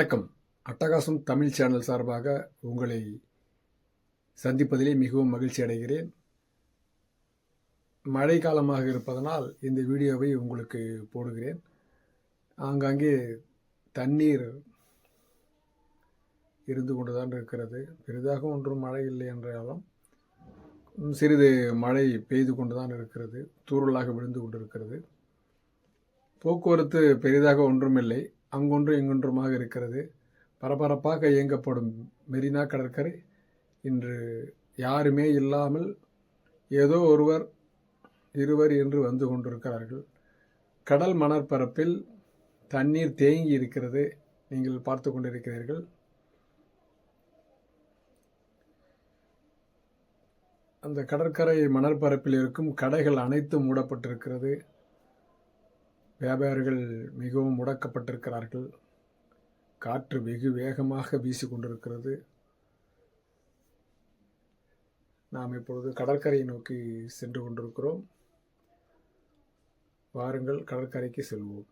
வணக்கம். அட்டகாசம் தமிழ் சேனல் சார்பாக உங்களை சந்திப்பதிலே மிகவும் மகிழ்ச்சி அடைகிறேன். மழை காலமாக இருப்பதனால் இந்த வீடியோவை உங்களுக்கு போடுகிறேன். ஆங்காங்கே தண்ணீர் இருந்து கொண்டுதான் இருக்கிறது. பெரிதாக ஒன்றும் மழை இல்லை என்றாலும் சிறிது மழை பெய்து கொண்டுதான் இருக்கிறது. தூறலாக விழுந்து கொண்டிருக்கிறது. போக்குவரத்து பெரிதாக ஒன்றுமில்லை அங்கொன்றும் இங்கொன்றுமாக இருக்கிறது. பரபரப்பாக இயங்கப்படும் மெரினா கடற்கரை இன்று யாருமே இல்லாமல் ஏதோ ஒருவர் இருவர் என்று வந்து கொண்டிருக்கிறார்கள். கடல் மணற்பரப்பில் தண்ணீர் தேங்கி இருக்கிறது. நீங்கள் பார்த்து கொண்டிருக்கிறீர்கள். அந்த கடற்கரை மணற்பரப்பில் இருக்கும் கடைகள் அனைத்தும் மூடப்பட்டிருக்கிறது. வியாபாரிகள் மிகவும் முடக்கப்பட்டிருக்கிறார்கள். காற்று வெகு வேகமாக வீசிக்கொண்டிருக்கிறது. நாம் இப்பொழுது கடற்கரையை நோக்கி சென்று கொண்டிருக்கிறோம். வாருங்கள் கடற்கரைக்கு செல்வோம்.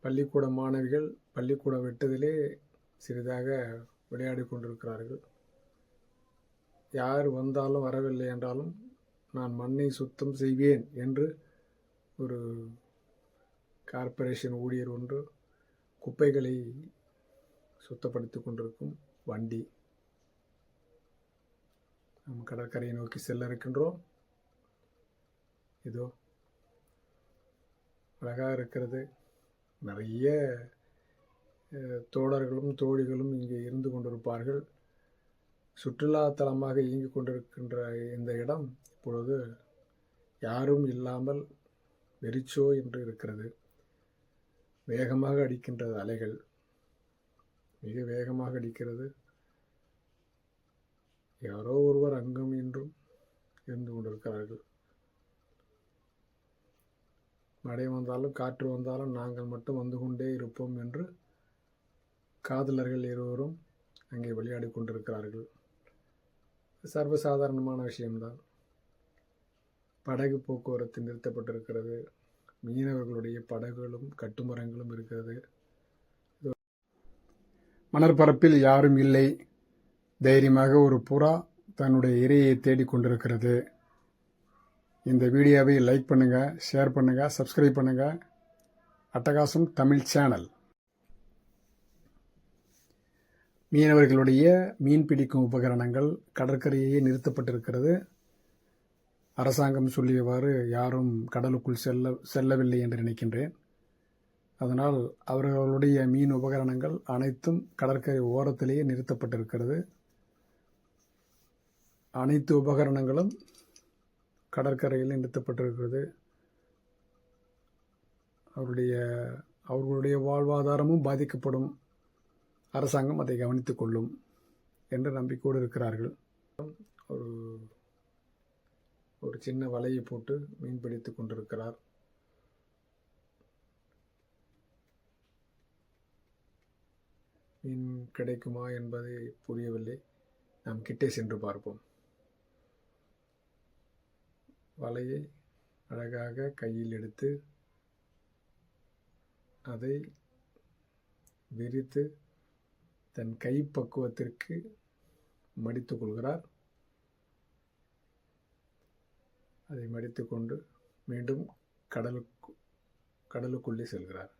பள்ளிக்கூட மாணவிகள் பள்ளிக்கூடம் வெட்டதிலே சிறிதாக விளையாடி கொண்டிருக்கிறார்கள். யார் வந்தாலும் வரவில்லை என்றாலும் நான் மண்ணை சுத்தம் செய்வேன் என்று ஒரு கார்ப்பரேஷன் ஊழியர் ஒன்று குப்பைகளை சுத்தப்படுத்தி கொண்டிருக்கும் வண்டி. நம் கடற்கரையை நோக்கி செல்ல இருக்கின்றோம். இதோ அழகாக இருக்கிறது. நிறைய தோழர்களும் தோழிகளும் இங்கே இருந்து கொண்டிருப்பார்கள். சுற்றுலாத்தலமாக இயங்கிக் கொண்டிருக்கின்ற இந்த இடம் இப்பொழுது யாரும் இல்லாமல் வெறிச்சோ என்று இருக்கிறது. வேகமாக அடிக்கின்றது அலைகள். மிக வேகமாக அடிக்கிறது. யாரோ ஒருவர் அங்கும் இன்றும் இருந்து கொண்டிருக்கிறார்கள். மழை வந்தாலும் காற்று வந்தாலும் நாங்கள் மட்டும் வந்து கொண்டே இருப்போம் என்று காதலர்கள் இருவரும் அங்கே விளையாடி கொண்டிருக்கிறார்கள். சர்வசாதாரணமான விஷயம்தான். படகு போக்குவரத்து நிறுத்தப்பட்டிருக்கிறது. மீனவர்களுடைய படகுகளும் கட்டுமரங்களும் இருக்கிறது. மணற்பரப்பில் யாரும் இல்லை. தைரியமாக ஒரு புறா தன்னுடைய இரையை தேடிக்கொண்டிருக்கிறது இந்த வீடியோவை லைக் பண்ணுங்கள் ஷேர் பண்ணுங்கள் சப்ஸ்கிரைப் பண்ணுங்கள் அட்டகாசம் தமிழ் சேனல் மீனவர்களுடைய மீன் பிடிக்கும் உபகரணங்கள் கடற்கரையே நிறுத்தப்பட்டிருக்கிறது. அரசாங்கம் சொல்லியவாறு யாரும் கடலுக்குள் செல்ல செல்லவில்லை என்று நினைக்கின்றேன். அதனால் அவர்களுடைய மீன் உபகரணங்கள் அனைத்தும் கடற்கரை ஓரத்திலேயே நிறுத்தப்பட்டிருக்கிறது. அனைத்து உபகரணங்களும் கடற்கரையில் நிறுத்தப்பட்டிருக்கிறது. அவருடைய அவர்களுடைய வாழ்வாதாரமும் பாதிக்கப்படும். அரசாங்கம் அதை கவனித்துக் கொள்ளும் என்ற நம்பிக்கையோடு இருக்கிறார்கள். ஒரு ஒரு சின்ன வலையை போட்டு மீன் பிடித்து கொண்டிருக்கிறார். மீன் கிடைக்குமா என்பதை புரியவில்லை. நாம் கிட்டே சென்று பார்ப்போம். வலையை அழகாக கையில் எடுத்து அதை விரித்து தன் கை பக்குவத்திற்கு மடித்து கொள்கிறார். அதை மடித்து கொண்டு மீண்டும் கடலுக்கு கடலுக்குள்ளே செல்கிறார்.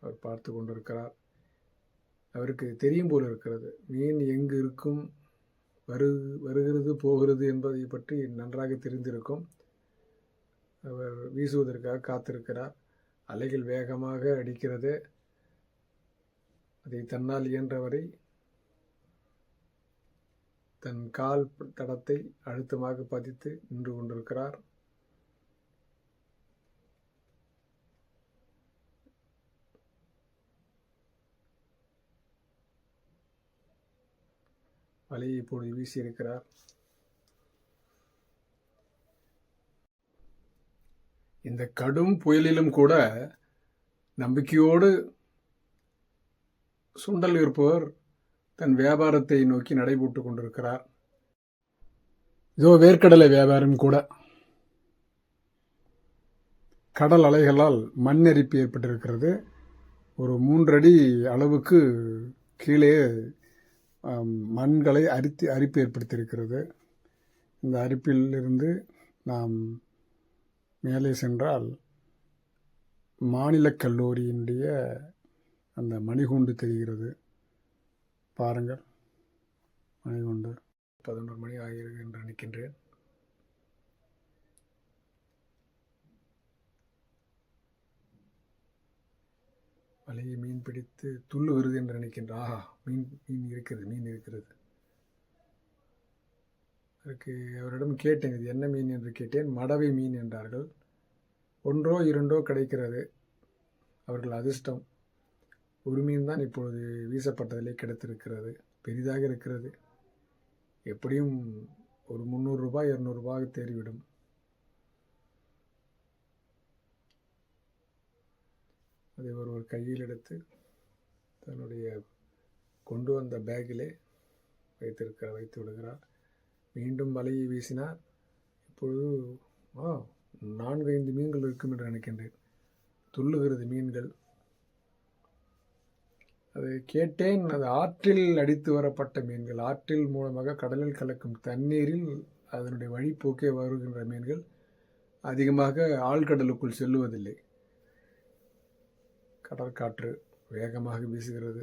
அவர் பார்த்து கொண்டிருக்கிறார். அவருக்கு தெரியும் போல் இருக்கிறது. மீன் எங்கு இருக்கும்? வரு வருகிறது போகிறது என்பதை பற்றி நன்றாக தெரிந்திருக்கும். அவர் வீசுவதற்காக காத்திருக்கிறார். அலைகள் வேகமாக அடிக்கிறது. அதை தன்னால் இயன்றவரை தன் கால் தடத்தை அழுத்தமாக பதித்து நின்று கொண்டிருக்கிறார். வலையை இப்பொழுது வீசியிருக்கிறார் இந்த கடும் புயலிலும் கூட நம்பிக்கையோடு சுண்டல் விற்பவர் தன் வியாபாரத்தை நோக்கி நடைபோட்டு கொண்டிருக்கிறார். இதோ வேர்க்கடலை வியாபாரம் கூட. கடல் அலைகளால் மண் அரிப்பு ஏற்பட்டிருக்கிறது. ஒரு மூன்றடி அளவுக்கு கீழே மண்களை அரித்து அரிப்பு ஏற்படுத்தியிருக்கிறது. இந்த அரிப்பிலிருந்து நாம் மேலே சென்றால் மாநிலக் கல்லூரியினுடைய அந்த மணிகூண்டு தெரிகிறது. பாருங்கள். மணிகூண்டு பதினொரு மணி ஆகிறது என்று நினைக்கின்றேன். வலையை மீன் பிடித்து துள்ளுகிறது என்று நினைக்கின்றேன் ஆஹா மீன் மீன் இருக்கிறது மீன் இருக்கிறது. அதற்கு அவரிடம் கேட்டேன் இது என்ன மீன் என்று கேட்டேன். மடவை மீன் என்றார்கள். ஒன்றோ இரண்டோ கிடைக்கிறது. அவர்கள் அதிர்ஷ்டம். உரிமையும் தான் இப்பொழுது வீசப்பட்டதிலே கிடைத்திருக்கிறது. பெரிதாக இருக்கிறது. எப்படியும் ஒரு முந்நூறுரூபா இரநூறுபாக தேறிவிடும். அதை ஒருவர் கையில் எடுத்து தன்னுடைய கொண்டு வந்த பேக்கிலே வைத்திருக்க வைத்து விடுகிறார். மீண்டும் வலையை வீசினார் இப்பொழுது ஆ நான்கு ஐந்து மீன்கள் இருக்கும் என்று நினைக்கின்றேன். துள்ளுகிறது மீன்கள். அது கேட்டேன். அது ஆற்றில் அடித்து வரப்பட்ட மீன்கள். ஆற்றில் மூலமாக கடலில் கலக்கும் தண்ணீரில் அதனுடைய வழிப்போக்கே வருகின்ற மீன்கள் அதிகமாக ஆழ்கடலுக்குள் செல்லுவதில்லை. கடற்காற்று வேகமாக வீசுகிறது.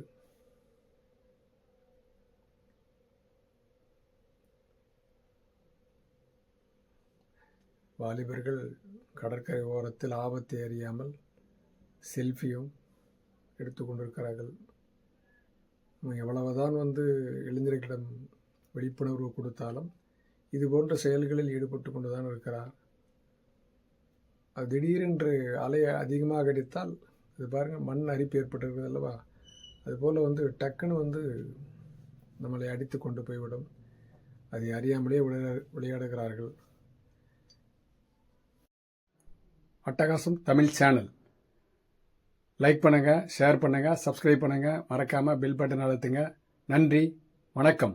வாலிபர்கள் கடற்கரை ஓரத்தில் ஆபத்தை அறியாமல் செல்ஃபியும் எடுத்துக்கொண்டிருக்கிறார்கள் எவ்வளவுதான் வந்து இளைஞர்களிடம் விழிப்புணர்வு கொடுத்தாலும் இது போன்ற செயல்களில் ஈடுபட்டு கொண்டு தான் இருக்கிறார். அது திடீரென்று அலை அதிகமாக அடித்தால் இது பாருங்கள் மண் அரிப்பு ஏற்பட்டிருக்கிறது அல்லவா? அதுபோல் வந்து டக்குன்னு வந்து நம்மளை அடித்து கொண்டு போய்விடும். அதை அறியாமலே விளையா விளையாடுகிறார்கள். அட்டகாசம் தமிழ் சேனல். லைக் பண்ணுங்கள் ஷேர் பண்ணுங்கள் சப்ஸ்கிரைப் பண்ணுங்கள் மறக்காமல் பில் பட்டன் அழுத்துங்க. நன்றி வணக்கம்.